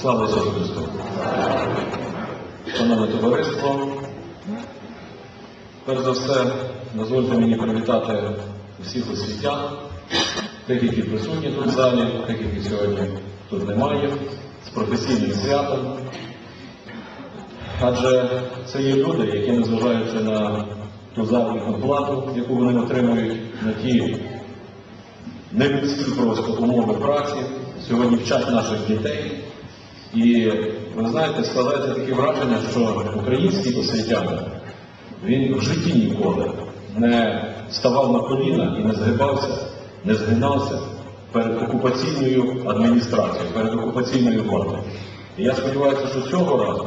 Слава Ісусу Христу! Шановне товариство, перш за все, дозвольте мені привітати всіх освітян, тих, які присутні тут в залі, тих, які сьогодні тут немає, з професійним святом. Адже це є люди, які, незважаючи на ту заробітну плату, яку вони отримують, на ті нелюдські просто умови праці, сьогодні вчать наших дітей. І ви знаєте, складається таке враження, що український освітянин, він в житті ніколи не ставав на коліна і не згибався, не згинався перед окупаційною адміністрацією, перед окупаційною владою. І я сподіваюся, що цього разу,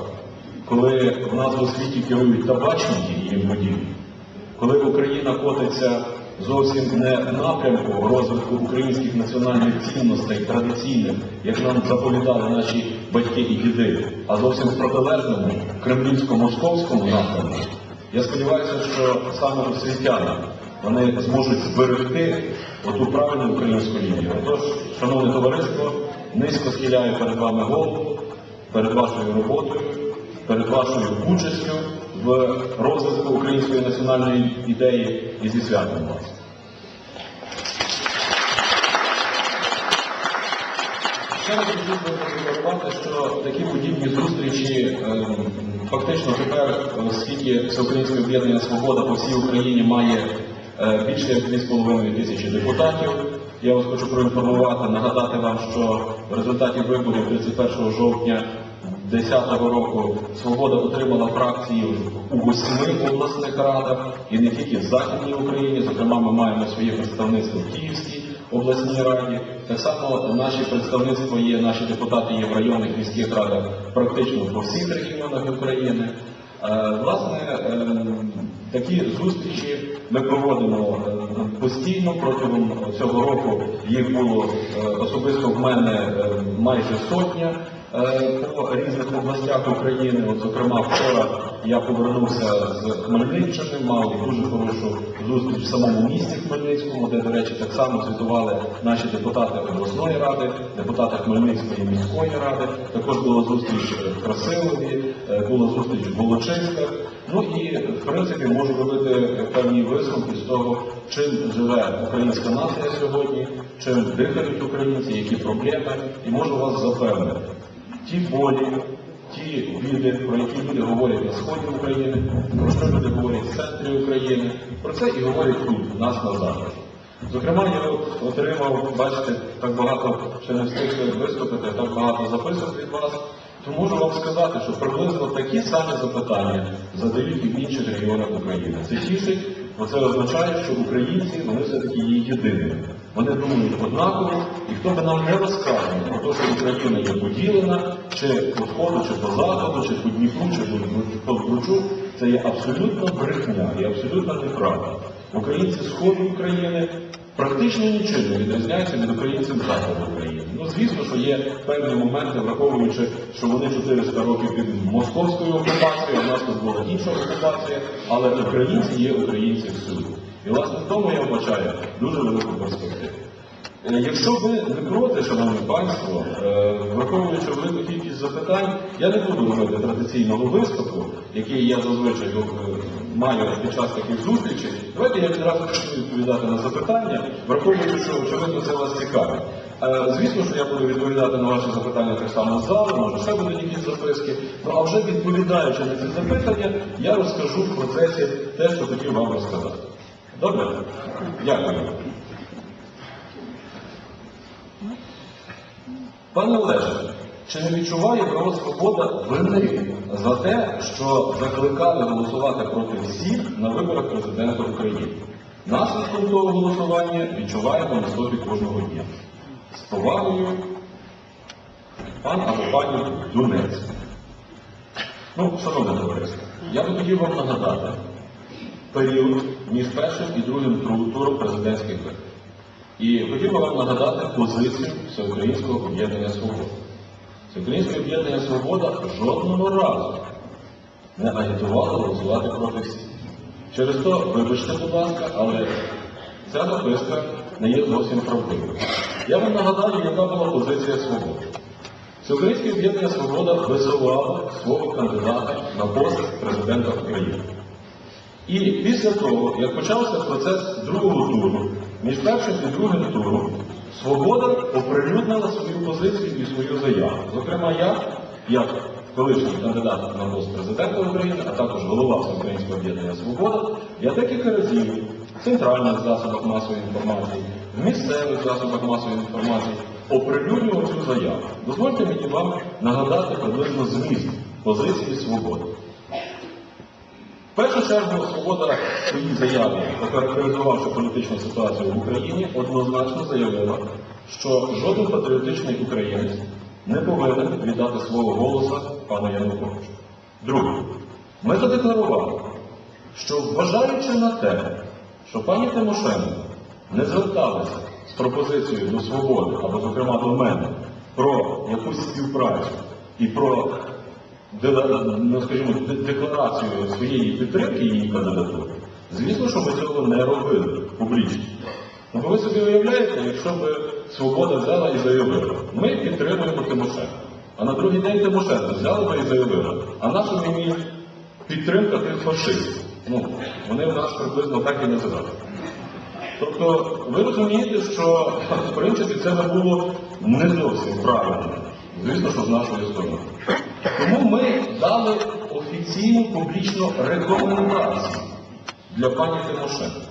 коли в нас у світі керують табачники і їм подібні, коли Україна котиться зовсім не в напрямку розвитку українських національних цінностей, традиційних, як нам заповідали наші батьки і діди, а зовсім в протилежному кремлівсько-московському напрямку, я сподіваюся, що саме освітяни вони зможуть зберегти оту правильну українську лінію. Отож, шановне товариство, низько схиляю перед вами голову, перед вашою роботою, перед вашою участю в розвитку української національної ідеї і зі святом вас. Ще раз хотів би продемонструвати, що такі подібні зустрічі ем, фактично тепер, оскільки Всеукраїнське об'єднання Свобода по всій Україні має е, більше як 2,5 тисячі депутатів. Я вас хочу проінформувати, нагадати вам, що в результаті виборів 31 жовтня 2010 року Свобода отримала фракції у восьми обласних радах і не тільки в Західній Україні. Зокрема, ми маємо своє представництво в Київській обласній раді. Так само наші представництва є, наші депутати є в районних міських радах практично по всіх регіонах України. Е, Власне, е, такі зустрічі ми проводимо е, постійно протягом цього року. Їх було е, особисто в мене майже сотня по різних областях України. От, зокрема, вчора я повернувся з Хмельниччини, мав дуже хорошу зустріч в самому місті Хмельницькому, де, до речі, так само звітували наші депутати обласної ради, депутати Хмельницької міської ради. Також була зустріч в Красилові, е, була зустріч в Волочиськах. Ну і в принципі можу робити певні висновки з того, чим живе українська нація сьогодні, чим дихають українці, які проблеми, і можу вас запевнити, ті болі, ті біди, про які люди говорять на сході України, про що люди говорять в центрі України, про це і говорять тут, у нас на заході. Зокрема, я отримав, бачите, так багато ще не встигли виступити, так багато записок від вас. То можу вам сказати, що приблизно такі самі запитання задають і в інших регіонах України. Це тішить, бо це означає, що українці вони все-таки є єдиними. Вони думають однаково, і хто би нам не розказує про те, що Україна є поділена, чи по сходу, чи по заходу, чи по Дніпру, чи по Збручу, це є абсолютно брехня і абсолютно неправда. Українці сходу України практично нічим не відрізняються від українців заходу України. Ну, звісно, що є певні моменти, враховуючи, що вони 400 років під московською окупацією, а в нас тут була інша окупація, але українці є українці всюди. І власне в тому я вбачаю дуже велику перспективу. Е, Якщо ви не проти, шановне панство, е, враховуючи велику кількість запитань, я не буду робити традиційного виступу, який я зазвичай е, маю під час таких зустрічей. Давайте я відразу почну відповідати на запитання, враховуючи, що очевидно це вас цікавить. Звісно, що я буду відповідати на ваші запитання так само з залу, може ще будуть якісь записки. Ну а вже відповідаючи на ці запитання, я розкажу в процесі те, що хотів вам розказати. Добре? Дякую. Пане Олеже, чи не відчуває право свобода вини за те, що закликали голосувати проти всіх на виборах президента України? Наслідком того голосування відчуваємо на собі кожного дня. З повагою, пан або пані Дунець. Ну, шановне товариство, я би хотів вам нагадати період між першим і другим туром президентських виборів. І хотів би вам нагадати позицію Всеукраїнського об'єднання Свобода. Всеукраїнське об'єднання Свобода жодного разу не агітувало голосувати проти всіх. Через то, вибачте, будь ласка, але ця записка не є зовсім правдивою. Я вам нагадаю, яка була позиція свободи. Всеукраїнське об'єднання Свобода висувало свого кандидата на пост президента України. І після того, як почався процес другого туру, між першим і другим туром, Свобода оприлюднила свою позицію і свою заяву. Зокрема, я, як колишній кандидат на пост президента України, а також голова Всеукраїнського об'єднання Свобода, я декілька разів в центральних засобах масової інформації, в місцевих засобах масової інформації оприлюднював цю заяву. Дозвольте мені вам нагадати приблизно зміст позиції свободи. В першу чергу свобода в своїй заяві, охарактеризувавши політичну ситуацію в Україні, однозначно заявила, що жоден патріотичний українець не повинен віддати свого голоса пану Януковичу. Друге, ми задекларували, що вважаючи на те, що пані Тимошенко не зверталася з пропозицією до свободи, або, зокрема, до мене, про якусь співпрацю і про ну, скажімо, декларацію своєї підтримки її кандидатури, звісно, що ми цього не робили публічно. Ну, ви собі уявляєте, якщо б свобода взяла і заявила, ми підтримуємо Тимошенко. А на другий день Тимошенко взяла би і заявила, а наша мені підтримка тих фашистів. Ну, вони в нас приблизно так і називають. Тобто, ви розумієте, що в принципі це не було не зовсім правильно. Звісно, що з нашої сторони. Тому ми дали офіційну публічну рекомендацію для пані Тимошенко.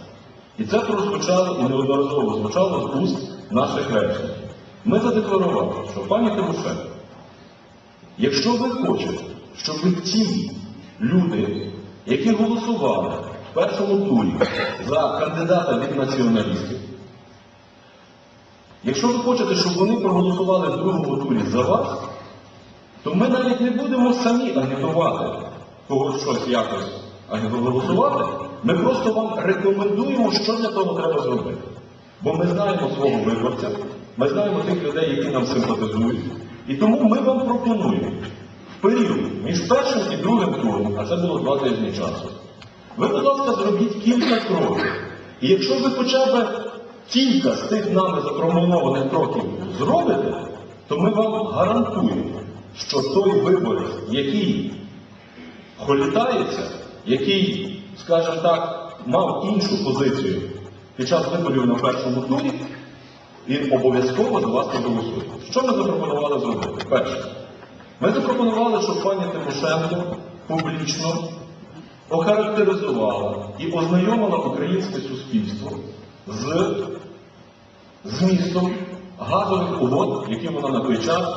І це прозвучало і неодноразово звучало з уст наших речників. Ми задекларували, що пані Тимошенко, якщо ви хочете, щоб ті люди, які голосували в першому турі за кандидата від націоналістів, якщо ви хочете, щоб вони проголосували в другому турі за вас, то ми навіть не будемо самі агітувати когось щось якось агітувати. Ми просто вам рекомендуємо, що для того треба зробити. Бо ми знаємо свого виборця, ми знаємо тих людей, які нам симпатизують. І тому ми вам пропонуємо в період між першим і другим туром, а це було два тижні часу. Ви, будь ласка, зробіть кілька кроків. І якщо ви хоча б кілька з тих нами запропонованих кроків зробите, то ми вам гарантуємо, що той виборець, який холітається, який, скажімо так, мав іншу позицію під час виборів на першому турі, він обов'язково за вас проголосує. Що ми запропонували зробити? Перше, ми запропонували, щоб пані Тимошенко публічно охарактеризувала і ознайомила українське суспільство з змістом газових угод, які вона на той час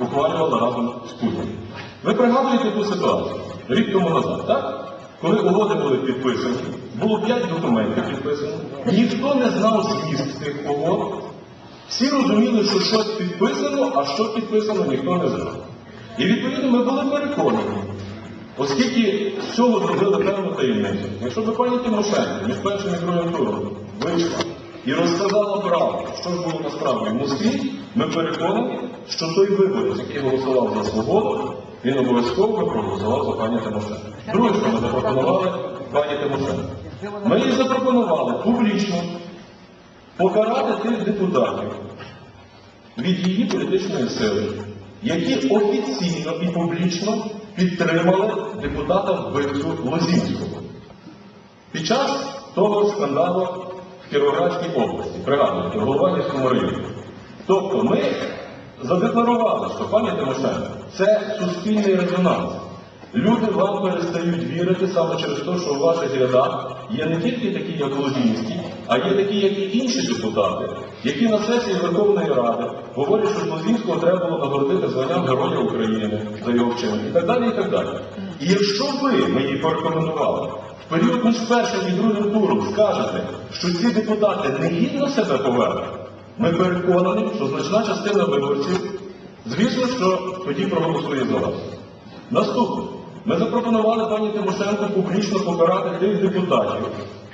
ухвалювала разом з Путіним. Ви пригадуєте ту ситуацію рік тому назад, так? Коли угоди були підписані, було п'ять документів підписано, ніхто не знав зміст цих угод. Всі розуміли, що щось підписано, а що підписано, ніхто не знав. І відповідно ми були переконані, оскільки з цього зробили певну таємницю, якщо б пані Тимошенко між першим і другим туром вийшла і розказала правду, що ж було насправді в Москві, ми переконані, що той виборець, який голосував за свободу, він обов'язково проголосував за пані Тимошенко. Друге, що ми запропонували пані Тимошенко. Ми їй запропонували публічно покарати тих депутатів від її політичної сили, які офіційно і публічно підтримали депутата вбивцю Лозінського під час того скандалу в Кіровоградській області, пригадую, в Голованівському районі. Тобто ми задекларували, що пані Тимошенко, це суспільний резонанс. Люди вам перестають вірити саме через те, що у ваших рядах є не тільки такі, як Лозінський, а є такі, як і інші депутати, які на сесії Верховної Ради говорять, що Лозінського треба було нагородити званням Героя України за його вчинок і так далі, і так далі. І якщо ви, їй порекомендували, в період між першим і другим туром скажете, що ці депутати негідно себе повели, ми переконані, що значна частина виборців, звісно, що тоді проголосує за вас. Наступне. Ми запропонували пані Тимошенко публічно покарати тих депутатів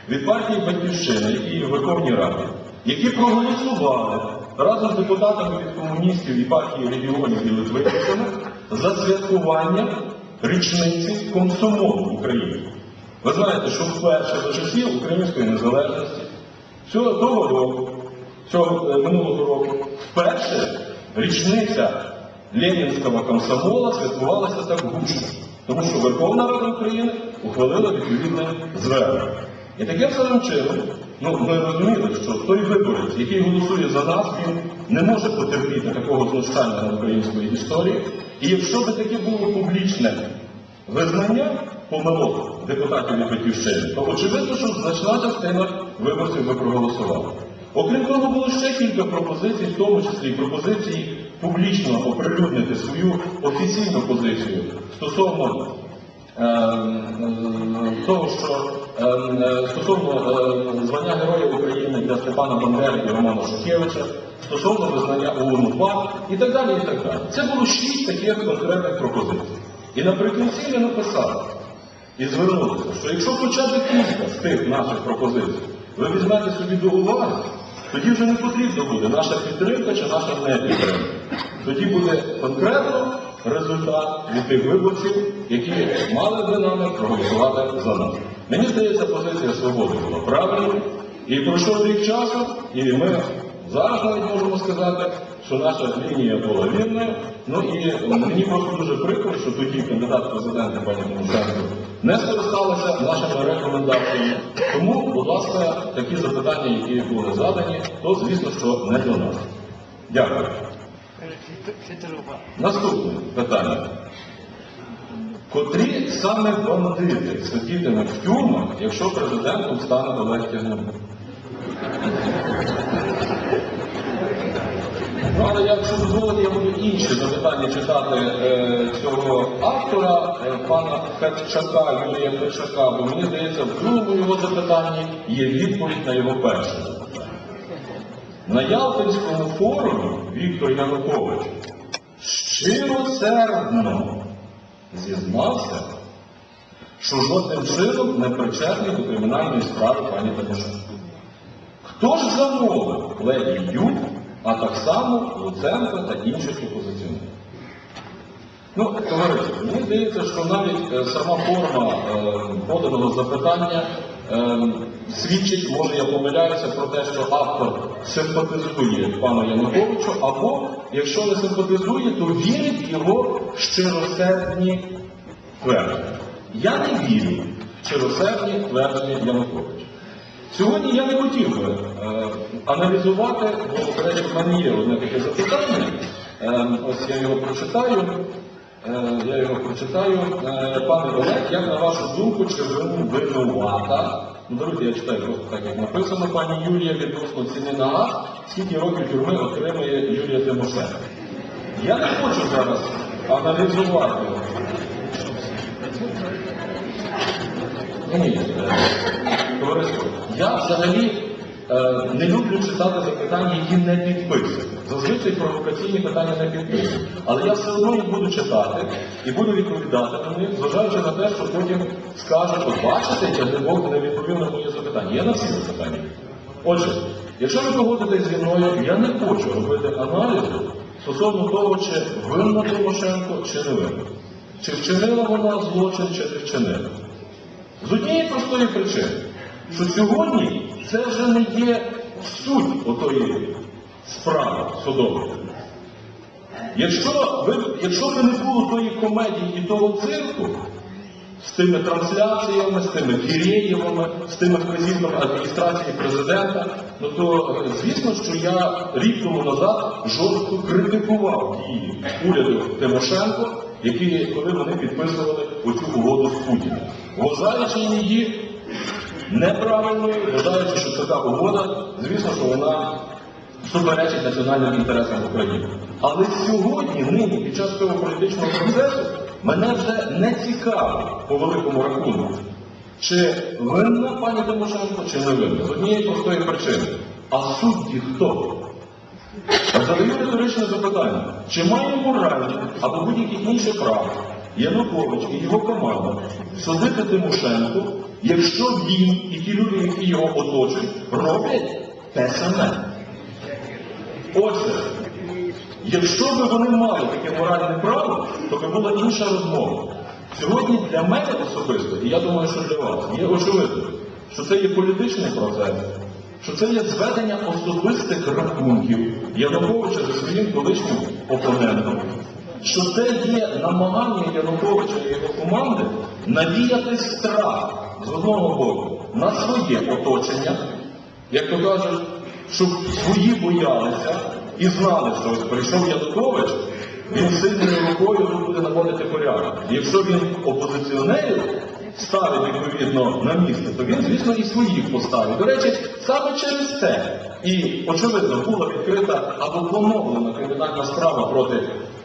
від партії Батьківщина, в Верховній Раді, які проголосували разом з депутатами від комуністів і партії регіонів і Литвинщини за святкування річниці комсомолу в Україні. Ви знаєте, що вперше за часів української незалежності цього того року, цього е, минулого року, вперше річниця ленінського комсомола святкувалася так гучно. Тому що Верховна Рада України ухвалила відповідне звернення. І таким самим чином, ну, ми розуміли, що той виборець, який голосує за нас, він не може потерпіти такого знущання над українською історією. І якщо би таке було публічне визнання помилок депутатів від батьківщини, то очевидно, що значна частина виборців би проголосувала. Окрім того, було ще кілька пропозицій, в тому числі і пропозиції публічно оприлюднити свою офіційну позицію стосовно е, е, того, що е, стосовно е, звання Героя України для Степана Бандери і Романа Шухевича, стосовно визнання ООН УПА і так далі. і так далі. Це було шість таких конкретних пропозицій. І наприкінці я написав і звернутися, що якщо хоча б кілька з тих наших пропозицій ви візьмете собі до уваги, тоді вже не потрібно буде наша підтримка чи наша не підтримка. Тоді буде конкретно результат від тих виборців, які мали би нами проголосувати за нас. Мені здається, позиція свободи була правильною. І пройшов рік часу, і ми зараз навіть можемо сказати, що наша лінія була вірною. Ну і мені просто дуже прикро, що тоді кандидат в президенти пані Тимошенко не скористалася нашими рекомендаціями. Тому, будь ласка, такі запитання, які були задані, то звісно, що не до нас. Дякую. Наступне питання. Котрі саме бандити сидітимуть в тюрмах, якщо президентом стане Олег Тягнебок? Ну, але якщо дозволите, я буду інші запитання читати е, цього автора, е, пана Фетчака, Юрія Фетчака, бо мені здається, в другому його запитанні є відповідь на його перше запитання. На Ялтинському форумі Віктор Янукович щиросердно зізнався, що жодним чином не причетний до кримінальної справи пані Тимошенко. Хто ж замовив Леді Ю, а так само Луценко та інших опозиціонерів? Ну, товариші, мені здається, що навіть е, сама форма е, поданого запитання свідчить, може я помиляюся, про те, що автор симпатизує пану Януковичу, або якщо не симпатизує, то вірить в його щиросердні твердження. Я не вірю в щиросердні твердження Януковича. Сьогодні я не хотів би е, аналізувати, бо в мене є одне таке запитання. Е, ось я його прочитаю. Е, я його прочитаю. Е, пане Олег, як на вашу думку, ви винувата? Ну, давайте я читаю просто так, як написано, пані Юлія відносно ціни на газ, скільки років тюрми отримує Юлія Тимошенко. Я не хочу зараз аналізувати. Ні, е, товариство, я взагалі не люблю читати запитання, які не підписані. Зазвичай провокаційні питання не підписані. Але я все одно їх буду читати і буду відповідати на них, зважаючи на те, що потім скажуть, от бачите, я глибоко не відповів на моє запитання. Я на всі запитання. Отже, якщо ви погодитесь зі мною, я не хочу робити аналізу стосовно того, чи винна Тимошенко, чи не винна. Чи вчинила вона злочин, чи не вчинила. З однієї простої причини, що сьогодні це вже не є суть отої справи судової. Якщо, ви, якщо б не було тої комедії і того цирку з тими трансляціями, з тими Кірєєвими, з тими вказівками адміністрації президента, ну то е, звісно, що я рік тому назад жорстко критикував дії уряду Тимошенко, які, коли вони підписували оцю угоду з Путіним, вважаючи її неправильною, вважаючи, що така угода, звісно, що вона суперечить національним інтересам України. Але сьогодні, нині, під час цього політичного процесу, мене вже не цікавить по великому рахунку, чи винна пані Тимошенко, чи не винна. З однієї простої причини. А судді хто? Задаю риторичне запитання, чи має моральне або будь-яке інше право Янукович і його команда судити Тимошенко, якщо він і ті люди, які його оточують, роблять те саме? Отже, якщо б вони мали таке моральне право, то би була інша розмова. Сьогодні для мене особисто, і я думаю, що для вас, є очевидно, що це є політичний процес, що це є зведення особистих рахунків Януковича зі своїм колишнім опонентом. Що це є намагання Януковича і його команди навіяти страх з одного боку на своє оточення, як то кажуть, щоб свої боялися і знали, що ось прийшов Янукович, він сильною рукою буде наводити порядок. Якщо він опозиціонерів ставить відповідно на місце, то він, звісно, і своїх поставить. До речі, саме через це і очевидно була відкрита або поновлена кримінальна справа проти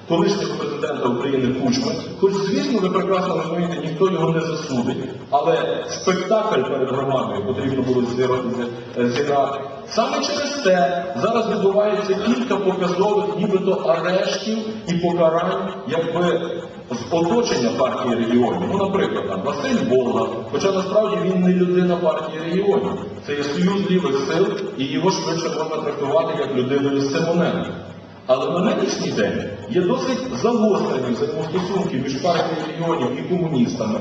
колишнього президента України Кучми. Хоч, звісно, ви прекрасно розумієте, ніхто його не засудить, але спектакль перед громадою потрібно було зіграти. зіграти. Саме через це зараз відбувається кілька показових нібито арештів і покарань, якби з оточення партії регіонів. Ну, наприклад, там Василь Болга, хоча насправді він не людина партії регіонів. Це є союз лівих сил, і його швидше можна трактувати як людиною Симоненка. Але на нинішній день є досить загострені взаємостосунки між партією регіонів і комуністами,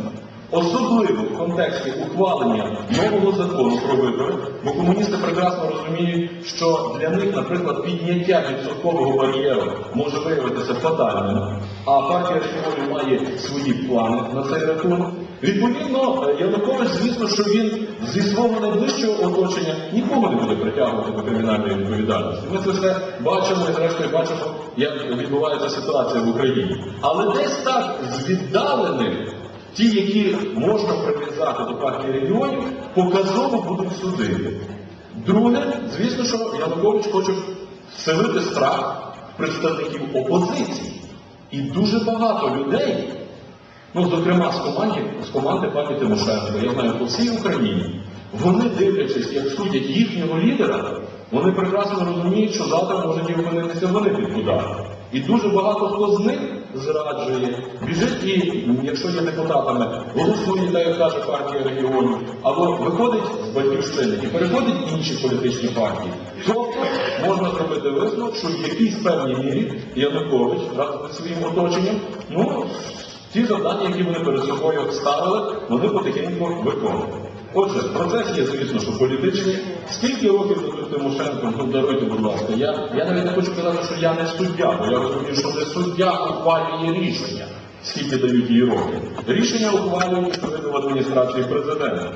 особливо в контексті ухвалення нового закону про вибори, бо комуністи прекрасно розуміють, що для них, наприклад, підняття відсоткового бар'єру може виявитися фатальним, а партія регіонів має свої плани на цей рахунок. Відповідно, Янукович, звісно, що він зі свого найближчого оточення нікого не буде притягувати до кримінальної відповідальності. Ми це все бачимо і зрештою бачимо, як відбувається ситуація в Україні. Але десь так з віддалених, ті, які можна прив'язати до партії регіонів, показово будуть судити. Друге, звісно, що Янукович хоче вселити страх представників опозиції. І дуже багато людей. Ну, зокрема, з команди, з команди пані Тимошенко, я знаю по всій Україні, вони дивлячись, як судять їхнього лідера, вони прекрасно розуміють, що завтра можуть опинитися вони під ударом. І дуже багато хто з них зраджує, біжить і, якщо є депутатами, голосує, так як каже партія регіонів, або виходить з батьківщини і переходить інші політичні партії. Тобто можна зробити висновок, що в якійсь певній мірі Янукович разом зі своїм оточенням, ну, Ті завдання, які вони перед собою ставили, вони потихеньку виконують. Отже, процес є, звісно, що політичний. Скільки років дадуть Тимошенко, ну даруйте, будь ласка. Я, я навіть не хочу казати, що я не суддя, бо я розумію, що не суддя ухвалює рішення, скільки дають їй років. Рішення відповідно в адміністрації президента.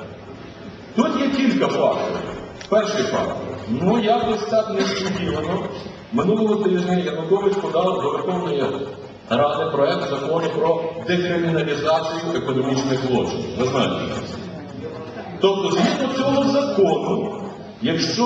Тут є кілька факторів. Перший фактор. Ну, якось так несподівано. Минулого тижня Янукович подав до Верховної Ради проект закону про декриміналізацію економічних злочинів. Ви знаєте. Тобто, згідно цього закону, якщо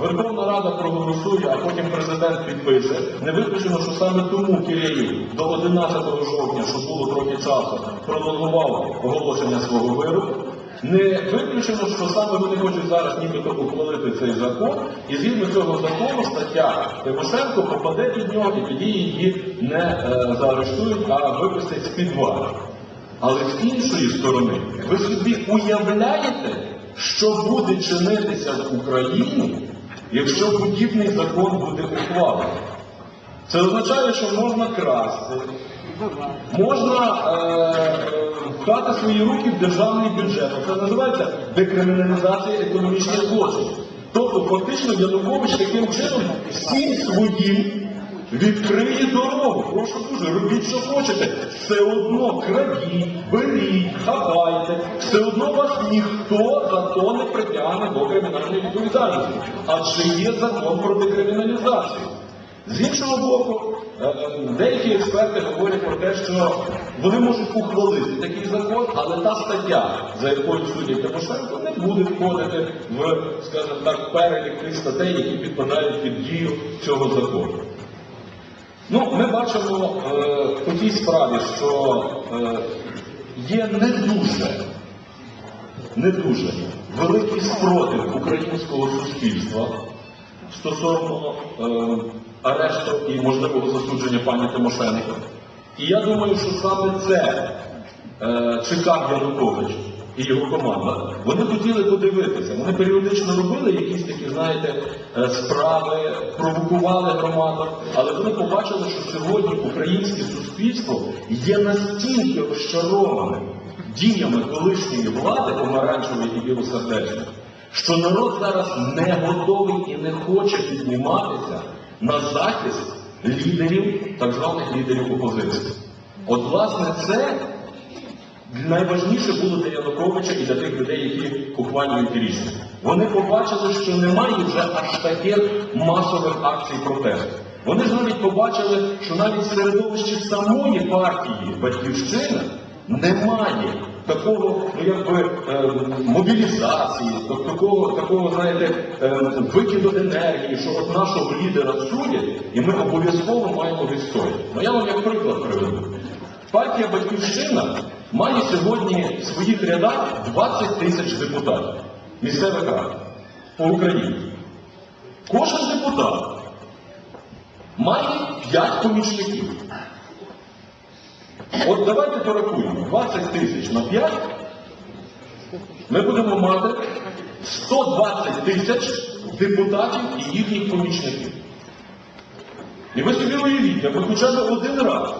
Верховна Рада проголосує, а потім президент підпише, не виключено, що саме тому Киреїв до 11 жовтня, що було трохи часу, пролонгував оголошення свого вироку. Не виключено, що саме вони хочуть зараз нібито ухвалити цей закон, і згідно цього закону стаття Тимошенко попаде під нього, і тоді її не е, заарештують, а випустять з-під вари. Але з іншої сторони, ви собі уявляєте, що буде чинитися в Україні, якщо подібний закон буде ухвалений? Це означає, що можна красти, можна е, свої руки в державний бюджет. Це називається декриміналізація економічних злочинів. Тобто, фактично, Янукович таким чином всім своїм відкриє дорогу. Прошу дуже, робіть, що хочете. Все одно крадіть, беріть, хапайте, все одно вас ніхто за то не притягне до кримінальної відповідальності. Адже є закон про декриміналізацію. З іншого боку, е, е, деякі експерти говорять про те, що вони можуть ухвалити такий закон, але та стаття, за якою судять Тимошенко, не буде входити в, скажімо так, перелік тих статей, які підпадають під дію цього закону. Ну, ми бачимо е, по справі, що е, є не дуже, не дуже великий спротив українського суспільства стосовно е, арешту і можливого засудження пані Тимошенко. І я думаю, що саме це е, чекав Янукович і його команда. Вони хотіли подивитися. Вони періодично робили якісь такі, знаєте, е, справи, провокували громаду, але вони побачили, що сьогодні українське суспільство є настільки розчарованим діями колишньої влади помаранчевої і білосердечної, що народ зараз не готовий і не хоче підніматися на захист лідерів, так званих лідерів опозиції. От, власне, це найважніше було для Януковича і для тих людей, які ухвалюють рішення. Вони побачили, що немає вже аж таких масових акцій протесту. Вони ж навіть побачили, що навіть в середовищі самої партії Батьківщина немає такого, ну якби е, мобілізації, такого, такого, знаєте, е, викиду енергії, що от нашого лідера судять, і ми обов'язково маємо відстояти. Ну я вам як приклад приведу. Партія Батьківщина має сьогодні в своїх рядах 20 тисяч депутатів місцевих рад по Україні. Кожен депутат має 5 помічників. От давайте порахуємо 20 тисяч на 5. Ми будемо мати 120 тисяч депутатів і їхніх помічників. І ви собі уявіть, аби хоча б один раз,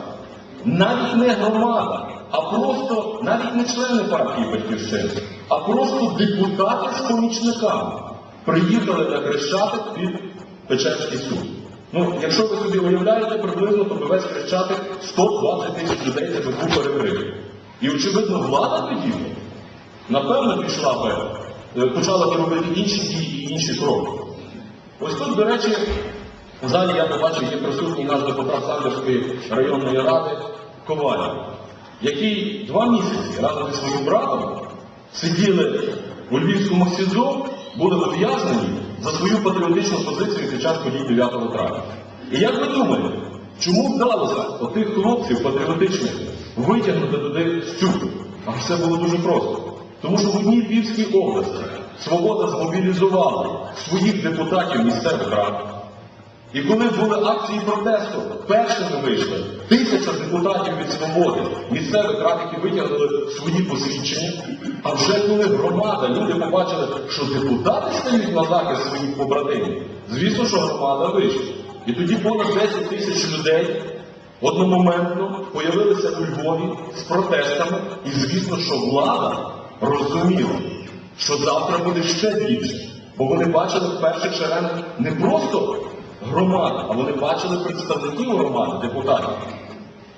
навіть не громада, а просто навіть не члени партії Батьківщини, а просто депутати з помічниками приїхали на Хрещатик під Печерський суд. Ну, якщо ви собі уявляєте, приблизно, то весь Хрещатик 120 тисяч людей це був перекритий. І очевидно, влада тоді, напевно, пішла би, е, почала би робити інші дії і інші кроки. Ось тут, до речі, в залі я побачив, є присутній наш депутат Сандерської районної ради Коваль, який два місяці разом зі своїм братом сиділи у Львівському СІЗО, були ув'язнені за свою патріотичну позицію під час подій 9 травня. І як ви думаєте, чому вдалося отих хлопців патріотичних витягнути туди з? А все було дуже просто. Тому що в одній Львівській області Свобода змобілізувала своїх депутатів місцевих рад. І коли були акції протесту, першими вийшли тисяча депутатів від свободи, місцевих рад, витягнули свої посвідчення. А вже коли громада, люди побачили, що депутати стають на захист своїх побратимів, звісно, що громада вийшла. І тоді понад 10 тисяч людей одномоментно появилися у Львові з протестами, і звісно, що влада розуміла, що завтра буде ще більше. Бо вони бачили в перших шеренах не просто громади, а вони бачили представників громади, депутатів.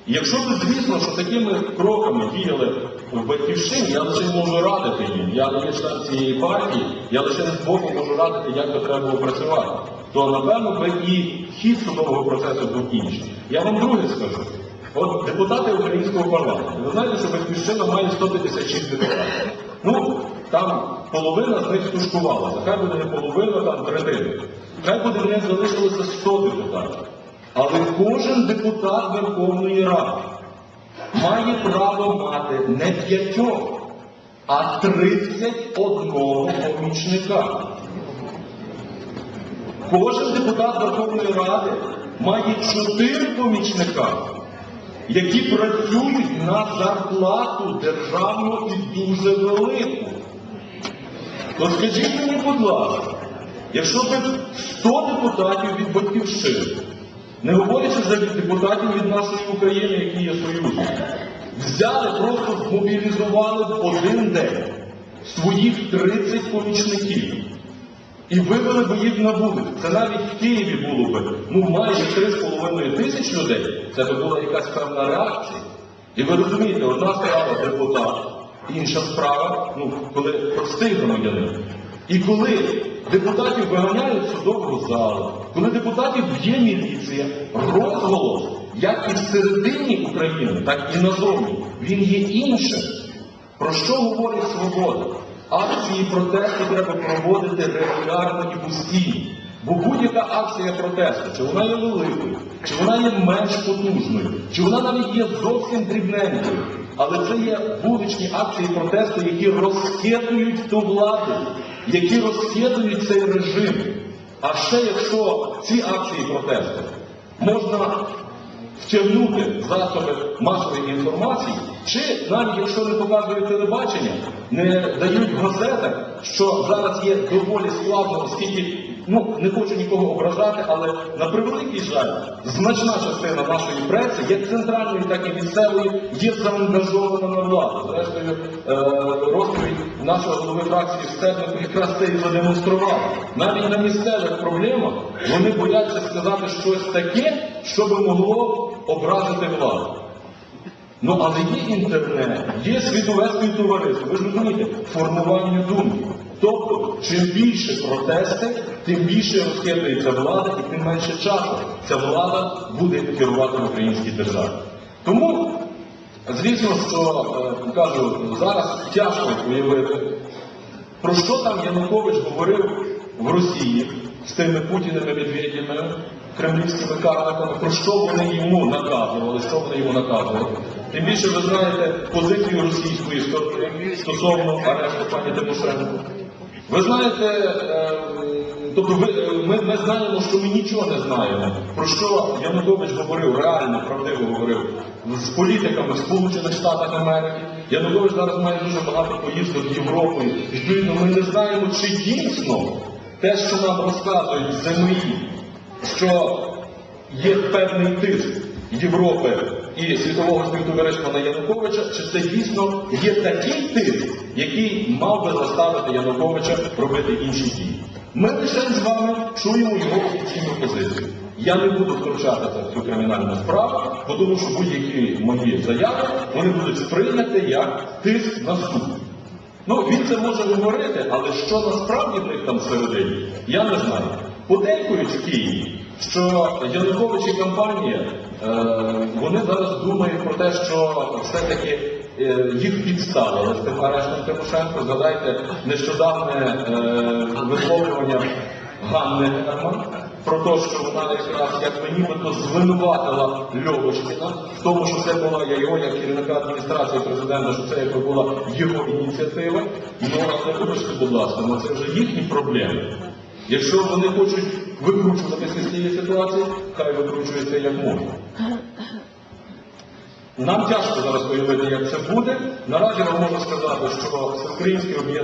І якщо ви, звісно, що такими кроками діяли в батьківщині, я лише можу радити їм. Я не член цієї партії, я лише з боку можу радити, як би треба було працювати. То напевно би і хід судового процесу був інший. Я вам друге скажу. От депутати українського парламенту. Ви знаєте, що батьківщина має 156 депутатів. Ну, там половина з них стушкувалася. Хай буде не половина, там третина. Хай буде в них залишилося 100 депутатів. Але кожен депутат Верховної Ради має право мати не п'ятьох, а 31 помічника. Кожен депутат Верховної Ради має 4 помічника, які працюють на зарплату державну і дуже велику. То скажіть мені, будь ласка, якщо б 100 депутатів від батьківщини, не говорячи від депутатів від нашої України, які є союзом, взяли, просто змобілізували в один день своїх 30 помічників і вивели б їх на вулицю. Це навіть в Києві було б ну, майже 3,5 тисяч людей. Це б була якась певна реакція. І ви розумієте, одна справа депутат, інша справа, ну, коли простий громадянин. І коли депутатів виганяють з судового залу, коли депутатів б'є міліція, розголос, як і всередині України, так і назовні, він є іншим. Про що говорить свобода? Акції протесту треба проводити регулярно і постійно. Бо будь-яка акція протесту, чи вона є великою, чи вона є менш потужною, чи вона навіть є зовсім дрібненькою, але це є вуличні акції протесту, які розхитують ту владу, які розхитують цей режим. А ще якщо ці акції протесту можна втягнути засоби масової інформації, чи навіть якщо не показують телебачення, не дають газетах, що зараз є доволі складно, оскільки ну не хочу нікого ображати, але на превеликий жаль, значна частина нашої преси, як центральної, так і місцевої, є заангажована на владу. Зрештою, е, розповідь нашого голови фракції Степнику якраз це і задемонстрував. Навіть на місцевих проблемах вони бояться сказати щось таке, що би могло образити владу. Ну, але є інтернет, є світове співтовариство. Ви ж розумієте, формування думки. Тобто, чим більше протести, тим більше розхитується влада і тим менше часу ця влада буде керувати в українській державі. Тому, звісно, що е, кажу, зараз тяжко уявити, про що там Янукович говорив в Росії з тими Путіними Медведями, кремлівськими карликами, про що вони йому наказували, що вони йому наказували. Тим більше ви знаєте позицію російської сторони стосовно арешту пані Тимошенко. Ви знаєте, е, тобто ми, ми знаємо, що ми нічого не знаємо, про що Янукович говорив, реально правдиво говорив з політиками Сполучених Штатах Америки. Янукович зараз має дуже багато поїздок Європою. Відповідно, ми не знаємо, чи дійсно те, що нам розказують з ЗМІ, що є певний тиск Європи і світового співтовариства на Януковича, чи це дійсно є такий тиск, який мав би заставити Януковича робити інші дії. Ми лише з вами чуємо його офіційну позицію. Я не буду втручатися в цю кримінальну справу, бо тому що будь-які мої заяви вони будуть сприйняті як тиск на суд. Ну, він це може говорити, але що насправді в них там всередині, я не знаю. Подейкують в Києві, що Янукович і компанія, е, вони зараз думають про те, що все-таки е, їх підставили з тим арештом Тимошенко. Згадайте нещодавне е, висловлювання Ганни Герман про те, що вона якраз як якби нібито звинуватила Льовочкіна в тому, що це була його як керівника адміністрації президента, що це якби була його ініціатива. Ну але вибачте, будь ласка, ну це вже їхні проблеми. Якщо вони хочуть викручуватися з цієї ситуації, хай викручується як можна. Нам тяжко зараз уявити, як це буде. Наразі вам можу сказати, що всеукраїнське об'єднання.